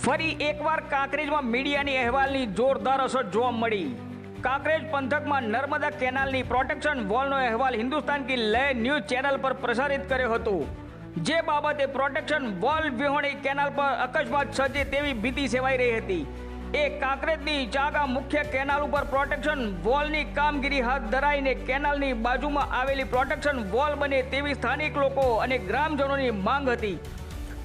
ફરી એકવાર કાંકરેજમાં મીડિયાની અહેવાલની જોરદાર અસર જોવા મળી. કાંકરેજ પંથકમાં નર્મદા કેનાલની પ્રોટેક્શન વોલનો અહેવાલ હિન્દુસ્તાન કી લય ન્યૂઝ ચેનલ પર પ્રસારિત કર્યો હતો. જે બાબતે પ્રોટેક્શન વોલ વિહોણી કેનાલ પર અકસ્માત સર્જે તેવી ભીતિ સેવાઈ રહી હતી. એ કાંકરેજની ચાગા મુખ્ય કેનાલ ઉપર પ્રોટેક્શન વોલની કામગીરી હાથ ધરાઈને કેનાલની બાજુમાં આવેલી પ્રોટેક્શન વોલ બને તેવી સ્થાનિક લોકો અને ગ્રામજનોની માંગ હતી.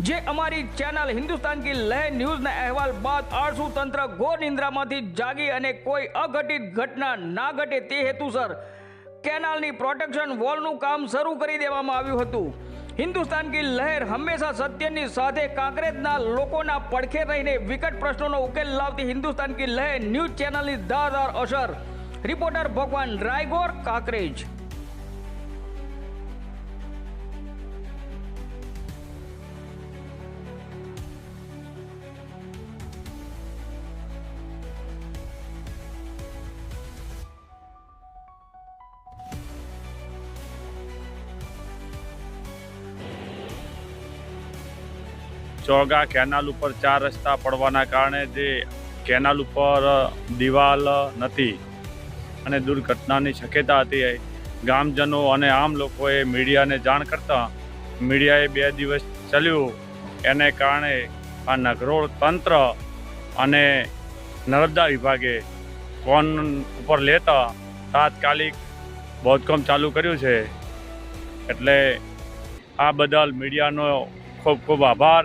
જે અમારી ચેનલ હિન્દુસ્તાન કી લય ન્યૂઝના અહેવાલ બાદ આળસુ તંત્ર ઘોર નિંદ્રામાંથી જાગી અને કોઈ અઘટિત ઘટના ના ઘટે તે હેતુસર કેનાલની પ્રોટેક્શન વોલનું કામ શરૂ કરી દેવામાં આવ્યું હતું. હિન્દુસ્તાન કી લહેર હંમેશા સત્યની સાથે કાંકરેજના લોકોના પડખે રહીને વિકટ પ્રશ્નોનો ઉકેલ લાવતી હિન્દુસ્તાન કી લહેર ન્યૂઝ ચેનલની ધારદાર અસર. રિપોર્ટર ભગવાન રાયગોર કાંકરેજ. ચોગા કેનાલ ઉપર ચાર રસ્તા પડવાના કારણે જે કેનાલ ઉપર દિવાલ નથી અને દુર્ઘટનાની શક્યતા હતી. ગામજનો અને આમ લોકોએ મીડિયાને જાણ કરતા મીડિયાએ બે દિવસ ચાલ્યું. એને કારણે આ નગરોળ તંત્ર અને નર્મદા વિભાગે ફોન ઉપર લેતા તાત્કાલિક બોધકામ ચાલુ કર્યું છે. એટલે આ બદલ મીડિયાનો ખૂબ ખૂબ આભાર.